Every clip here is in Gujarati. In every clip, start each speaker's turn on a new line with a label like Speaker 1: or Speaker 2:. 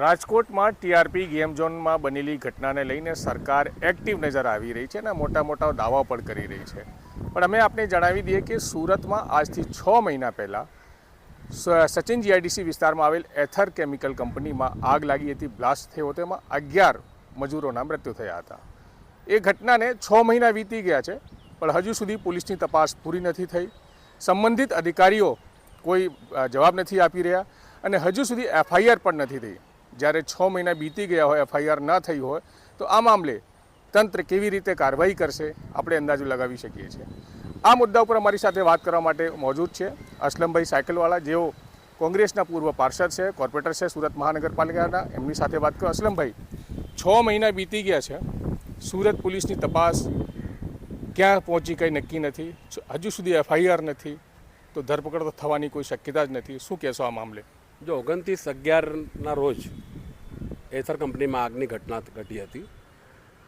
Speaker 1: રાજકોટમાં ટીઆરપી ગેમ ઝોનમાં બનેલી ઘટનાને લઈને સરકાર એક્ટિવ નજર આવી રહી છે અને મોટા મોટા દાવા પણ કરી રહી છે. પણ અમે આપને જણાવી દઈએ કે સુરતમાં આજથી છ મહિના પહેલાં સચિન જીઆઈડીસી વિસ્તારમાં આવેલ એથર કેમિકલ કંપનીમાં આગ લાગી હતી, બ્લાસ્ટ થયો તેમાં અગિયાર મજૂરોના મૃત્યુ થયા હતા. એ ઘટનાને છ મહિના વીતી ગયા છે, પણ હજુ સુધી પોલીસની તપાસ પૂરી નથી થઈ. સંબંધિત અધિકારીઓ કોઈ જવાબ નથી આપી રહ્યા અને હજુ સુધી એફઆઈઆર પણ નથી થઈ. જ્યારે છ મહિના બીતી ગયા હોય, એફઆઈઆર ન થઈ હોય, તો આ મામલે તંત્ર કેવી રીતે કાર્યવાહી કરશે, આપણે અંદાજો લગાવી શકીએ છીએ. આ મુદ્દા ઉપર અમારી સાથે વાત કરવા માટે મોજૂદ છે અસલમભાઈ સાયકલવાળા જેઓ કોંગ્રેસના પૂર્વ પાર્ષદ છે, કોર્પોરેટર છે સુરત મહાનગરપાલિકાના, એમની સાથે વાત કરો. અસલમભાઈ, છ મહિના બીતી ગયા છે. સુરત પોલીસની તપાસ ક્યાં પહોંચી કંઈ નક્કી નથી? હજુ સુધી એફઆઈઆર નથી. તો ધરપકડ તો થવાની કોઈ શક્યતા જ નથી. શું કહેશો આ મામલે?
Speaker 2: જો ઓગણત્રીસ અગિયારના રોજ એથર કંપનીમાં આગની ઘટના ઘટી હતી.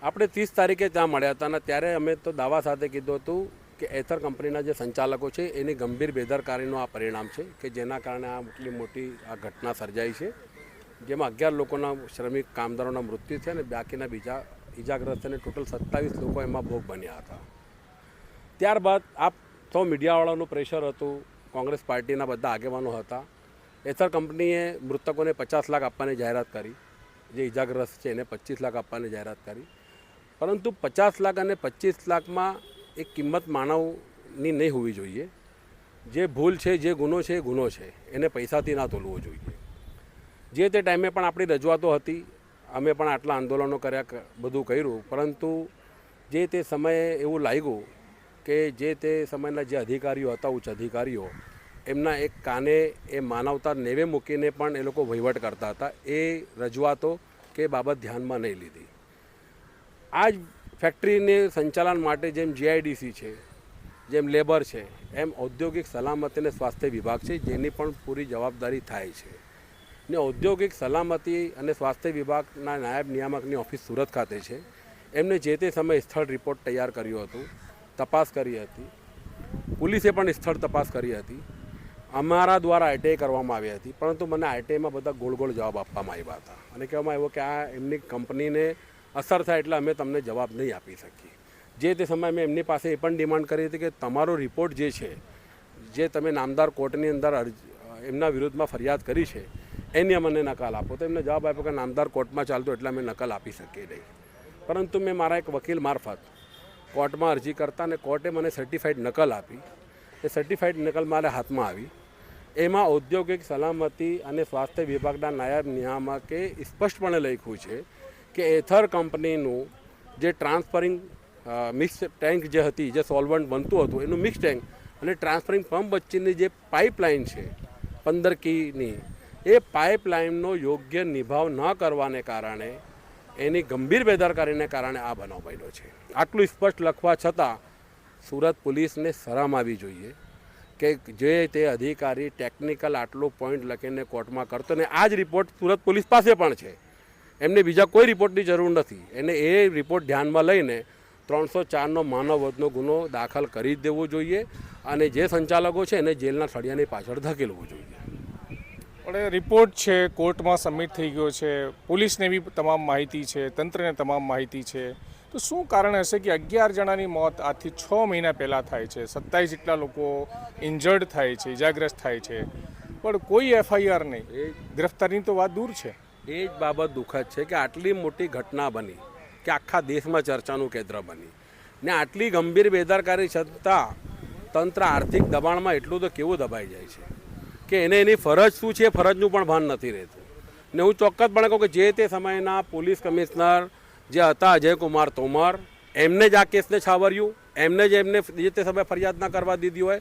Speaker 2: આપણે ત્રીસ તારીખે ત્યાં મળ્યા હતા અને ત્યારે અમે તો દાવા સાથે કીધું હતું કે એથર કંપનીના જે સંચાલકો છે એની ગંભીર બેદરકારીનું આ પરિણામ છે કે જેના કારણે આ એટલી મોટી આ ઘટના સર્જાઈ છે. જેમાં અગિયાર લોકોના શ્રમિક કામદારોના મૃત્યુ છે અને બાકીના બીજા ઈજાગ્રસ્ત અને ટોટલ સત્તાવીસ લોકો એમાં ભોગ બન્યા હતા. ત્યારબાદ આ તો મીડિયાવાળાનું પ્રેશર હતું, કોંગ્રેસ પાર્ટીના બધા આગેવાનો હતા. એથર કંપનીએ મૃતકોને પચાસ લાખ આપવાની જાહેરાત કરી. જે ઇજાગ્રસ્ત છે એને પચીસ લાખ આપવાની જાહેરાત કરી. પરંતુ પચાસ લાખ અને પચીસ લાખમાં એક કિંમત માનવની નહીં હોવી જોઈએ. જે ભૂલ છે, જે ગુનો છે, એ ગુનો છે. એને પૈસાથી ના તોલવો જોઈએ. જે તે ટાઈમે પણ આપણી રજૂઆતો હતી, અમે પણ આટલા આંદોલનો કર્યા બધું કર્યું. પરંતુ જે તે સમયે એવું લાગ્યું કે જે તે સમયના જે અધિકારીઓ હતા, ઉચ્ચ અધિકારીઓ એમના એક કાને એ માનવતા નેવે મૂકીને પણ એ લોકો વહીવટ કરતા હતા. એ રજૂઆતો કે બાબત ધ્યાનમાં નહીં લીધી. આ જ ફેક્ટરીને સંચાલન માટે જેમ જીઆઈડીસી છે, જેમ લેબર છે, એમ ઔદ્યોગિક સલામતી અને સ્વાસ્થ્ય વિભાગ છે, જેની પણ પૂરી જવાબદારી થાય છે. ને ઔદ્યોગિક સલામતી અને સ્વાસ્થ્ય વિભાગના નાયબ નિયામકની ઓફિસ સુરત ખાતે છે. એમને જે તે સમયે સ્થળ રિપોર્ટ તૈયાર કર્યું હતું, તપાસ કરી હતી. પોલીસે પણ સ્થળ તપાસ કરી હતી. અમારા દ્વારા આઈટીઆઈ કરવામાં આવી હતી, પરંતુ મને આઈટીઆઈમાં બધા ગોળ ગોળ જવાબ આપવામાં આવ્યા હતા. અને કહેવામાં આવ્યો કે આ એમની કંપનીને અસર થાય એટલે અમે તમને જવાબ નહીં આપી શકીએ. જે તે સમયે મેં એમની પાસે એ પણ ડિમાન્ડ કરી હતી કે તમારો રિપોર્ટ જે છે, જે તમે નામદાર કોર્ટની અંદર એમના વિરુદ્ધમાં ફરિયાદ કરી છે, એની અમને નકલ આપો. તો એમને જવાબ આપ્યો કે નામદાર કોર્ટમાં ચાલતો એટલે અમે નકલ આપી શકીએ નહીં. પરંતુ મેં મારા એક વકીલ મારફત કોર્ટમાં અરજી કરતા અને કોર્ટે મને સર્ટિફાઈડ નકલ આપી. એ સર્ટિફાઈડ નકલ મારા હાથમાં આવી. એમાં ઔદ્યોગિક સલામતી અને સ્વાસ્થ્ય વિભાગના નાયબ નિયામકે સ્પષ્ટપણે લખ્યું છે કે એથર કંપનીનું જે ટ્રાન્સફરિંગ મિક્સ ટેન્ક જે હતી, જે સોલ્વન્ટ બનતું હતું, એનું મિક્સ ટેન્ક અને ટ્રાન્સફરિંગ પંપ વચ્ચેની જે પાઇપલાઇન છે, પંદર કીની, એ પાઇપલાઇનનો યોગ્ય નિભાવ ન કરવાને કારણે, એની ગંભીર બેદરકારીને કારણે આ બનાવ બન્યો છે. આટલું સ્પષ્ટ લખવા છતાં સુરત પોલીસને શરમ આવી જોઈએ. કે જે તે અધિકારી ટેકનિકલ આટલો પોઈન્ટ લખીને કોર્ટમાં કરતો ને આ જ રિપોર્ટ સુરત પોલીસ પાસે પણ છે. એમને બીજા કોઈ રિપોર્ટની જરૂર નથી. એને એ રિપોર્ટ ધ્યાનમાં લઈને ત્રણસો ચારનો માનવ વધનો ગુનો દાખલ કરી દેવો જોઈએ અને જે સંચાલકો છે એને જેલના સળિયાની પાછળ ધકેલવું જોઈએ.
Speaker 1: પણ રિપોર્ટ છે કોર્ટમાં સબમિટ થઈ ગયો છે. પોલીસને બી તમામ માહિતી છે, તંત્રને તમામ માહિતી છે. તો શું કારણ હશે કે અગિયાર જણાની મોત આજથી છ મહિના પહેલાં થાય છે? સત્તાવીસ જેટલા લોકો ઇન્જર્ડ થાય છે ઇજાગ્રસ્ત થાય છે. પણ કોઈ એફઆઈઆર નહીં.
Speaker 2: એ
Speaker 1: ગિરફ્તારીની તો વાત દૂર છે.
Speaker 2: એ જ બાબત દુઃખદ છે કે આટલી મોટી ઘટના બની કે આખા દેશમાં ચર્ચાનું કેન્દ્ર બની. ને આટલી ગંભીર બેદરકારી છતાં તંત્ર આર્થિક દબાણમાં એટલું તો કેવું દબાઈ જાય છે? કે એને એની ફરજ શું છે? ફરજનું પણ ભાન નથી રહેતું. ને હું ચોક્કસપણે કહું કે જે તે સમયના પોલીસ કમિશનર જે હતા અજયકુમાર તોમર, એમને જ આ કેસને છાવર્યું, એમને જ એમને જે તે સમયે ફરિયાદ ના કરવા દીધી હોય.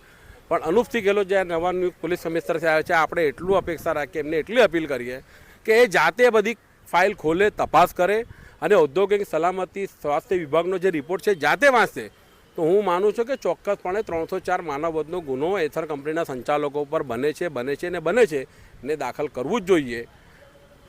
Speaker 2: પણ અનુપસિંહ ગેહલોત જે નવા નિયુક્ત પોલીસ કમિશનર આવ્યા છે, આપણે એટલું અપેક્ષા રાખીએ, એમને એટલી અપીલ કરીએ કે એ જાતે બધી ફાઇલ ખોલે, તપાસ કરે અને ઔદ્યોગિક સલામતી સ્વાસ્થ્ય વિભાગનો જે રિપોર્ટ છે, જાતે વાંચશે તો હું માનું છું કે ચોક્કસપણે ત્રણસો ચાર માનવવધનો ગુનો એથર કંપનીના સંચાલકો પર બને છે બને છે ને બને છે ને દાખલ કરવું જ જોઈએ.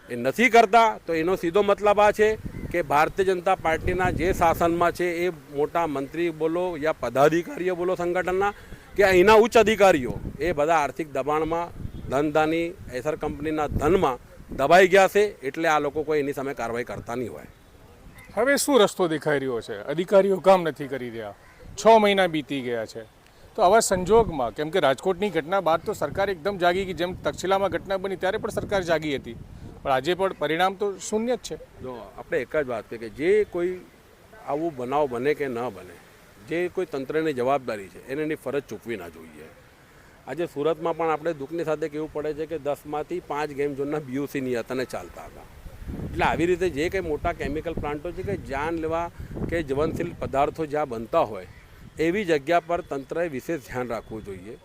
Speaker 2: એ નથી કરતા, તો એનો સીધો મતલબ આ છે કે ભારતીય જનતા પાર્ટીના જે શાસનમાં છે એ મોટા મંત્રી બોલો યા પદાધિકારીઓ બોલો સંગઠનના, કે અહીંના ઉચ્ચ અધિકારીઓ, એ બધા આર્થિક દબાણમાં, ધનધાની એસર કંપનીના ધનમાં દબાઈ ગયા છે, એટલે આ લોકો કોઈ એની સામે કાર્યવાહી કરતા નહીં હોય.
Speaker 1: હવે શું રસ્તો દેખાઈ રહ્યો છે? અધિકારીઓ કામ નથી કરી રહ્યા. છ મહિના બીતી ગયા છે. તો આવા સંજોગમાં, કેમ કે રાજકોટની ઘટના બાદ તો સરકાર એકદમ જાગી ગઈ. જેમ તક્ષશિલામાં ઘટના બની, ત્યારે પણ સરકાર જાગી હતી. પણ આજે પણ પરિણામ તો શૂન્ય જ છે.
Speaker 2: જો, આપણે એક જ વાત કે જે કોઈ આવું બનાવ બને કે ન બને, જે કોઈ તંત્રની જવાબદારી છે, એને એની ફરજ ચૂકવી ના જોઈએ. આજે સુરતમાં પણ આપણે દુઃખની સાથે કહેવું પડે છે કે દસમાંથી પાંચ ગેમ ઝોનના બીયુસી નિયતને ચાલતા હતા. એટલે આવી રીતે જે કંઈ મોટા કેમિકલ પ્લાન્ટો છે કે જાન લેવા કે જવનશીલ પદાર્થો જ્યાં બનતા હોય, એવી જગ્યા પર તંત્રએ વિશેષ ધ્યાન રાખવું જોઈએ.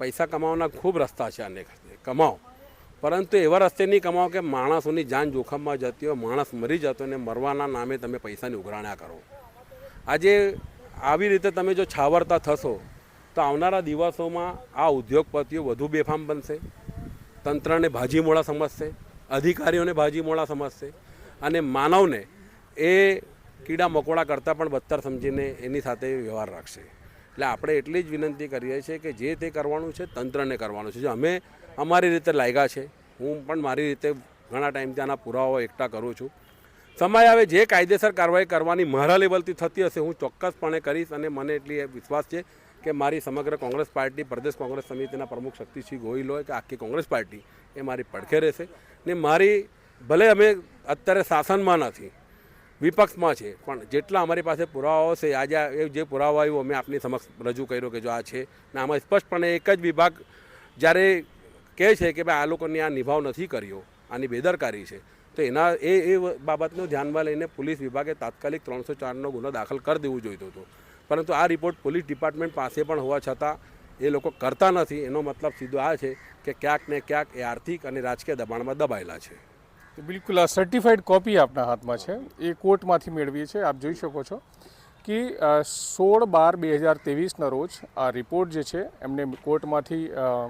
Speaker 2: પૈસા કમાવાના ખૂબ રસ્તા છે આને કમાઓ. પરંતુ એવા રસ્તે નહીં કમાવો કે માણસોની જાન જોખમમાં જતી હોય, માણસ મરી જતો અને મરવાના નામે તમે પૈસાની ઉઘરાણા કરો. આજે આવી રીતે તમે જો છાવરતા થશો, તો આવનારા દિવસોમાં આ ઉદ્યોગપતિઓ વધુ બેફામ બનશે, તંત્રને ભાજીમોળા સમજશે, અધિકારીઓને ભાજીમોળા સમજશે અને માનવને એ કીડા મકોડા કરતાં પણ બદતર સમજીને એની સાથે વ્યવહાર રાખશે. એટલે આપણે એટલી જ વિનંતી કરીએ છીએ કે જે તે કરવાનું છે, તંત્રને કરવાનું છે. જો અમે અમારી રીતે લાગ્યા છે, હું પણ મારી રીતે ઘણા ટાઈમથી આના પુરાવાઓ એકઠા કરું છું. સમય આવે, જે કાયદેસર કાર્યવાહી કરવાની મારા લેવલથી થતી હશે, હું ચોક્કસપણે કરીશ અને મને એટલી વિશ્વાસ છે કે મારી સમગ્ર કોંગ્રેસ પાર્ટી, પ્રદેશ કોંગ્રેસ સમિતિના પ્રમુખ શક્તિ શ્રી ગોહિલ હોય કે આખી કોંગ્રેસ પાર્ટી, એ મારી પડખે રહેશે. ને મારી, ભલે અમે અત્યારે શાસનમાં નથી વિપક્ષમાં છે. પણ જેટલા અમારી પાસે પુરાવાઓ છે, આજે એ જે પુરાવા આવ્યો, અમે આપની સમક્ષ રજૂ કર્યો કે જો આ છે. ને, આમાં સ્પષ્ટપણે એક જ વિભાગ જ્યારે કહે છે કે ભાઈ આ લોકોને આ નિભાવ નથી કર્યો, આની બેદરકારી છે. તો એના, એ એ બાબતનું ધ્યાનમાં લઈને પોલીસ વિભાગે તાત્કાલિક ત્રણસો ચારનો ગુનો દાખલ કરી દેવું જોઈતો હતો. પરંતુ આ રિપોર્ટ પોલીસ ડિપાર્ટમેન્ટ પાસે પણ હોવા છતાં એ લોકો કરતા નથી. એનો મતલબ સીધો આ છે કે ક્યાંક ને ક્યાંક એ આર્થિક અને રાજકીય દબાણમાં દબાયેલા છે.
Speaker 1: બિલકુલ આ સર્ટિફાઈડ કોપી આપના હાથમાં છે. એ કોર્ટમાંથી મેળવીએ છીએ. આપ જોઈ શકો છો કે સોળ બાર બે હજાર ત્રેવીસના રોજ આ રિપોર્ટ જે છે એમને કોર્ટમાંથી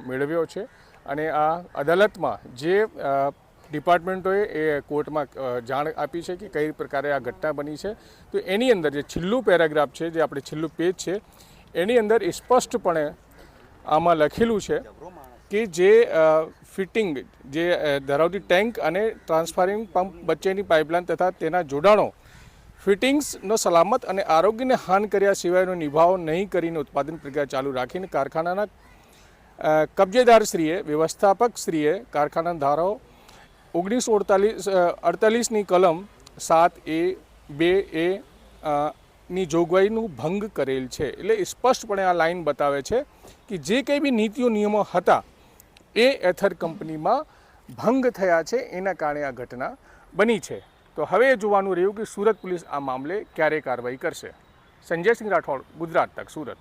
Speaker 1: મેળવ્યો છે અને આ અદાલતમાં જે ડિપાર્ટમેન્ટોએ એ કોર્ટમાં જાણ આપી છે કે કઈ પ્રકારે આ ઘટના બની છે. તો એની અંદર જે છેલ્લું પેરાગ્રાફ છે, જે આપણે છેલ્લું પેજ છે, એની અંદર સ્પષ્ટપણે આમાં લખેલું છે કે જે ફિટિંગ, જે ધરાવતી ટેન્ક અને ટ્રાન્સફરિંગ પંપ વચ્ચેની પાઇપલાઇન તથા તેના જોડાણો, ફિટિંગ્સનો સલામત અને આરોગ્યને હાન કર્યા સિવાયનો નિભાવ નહીં કરીને ઉત્પાદન પ્રક્રિયા ચાલુ રાખીને કારખાનાના શ્રીએ કબજેદારશ્રીએ, વ્યવસ્થાપકશ્રીએ કારખાના ધારો ઓગણીસો અડતાલીસ અડતાલીસની કલમ સાત એ, બે એ ની જોગવાઈનું ભંગ કરેલ છે. એટલે સ્પષ્ટપણે આ લાઇન બતાવે છે કે જે કંઈ બી નીતિઓ, નિયમો હતા એ એથર કંપનીમાં ભંગ થયા છે, એના કારણે આ ઘટના બની છે. તો હવે જોવાનું રહ્યું કે સુરત પોલીસ આ મામલે ક્યારે કાર્યવાહી કરશે. સંજયસિંહ રાઠોડ, ગુજરાત તક, સુરત.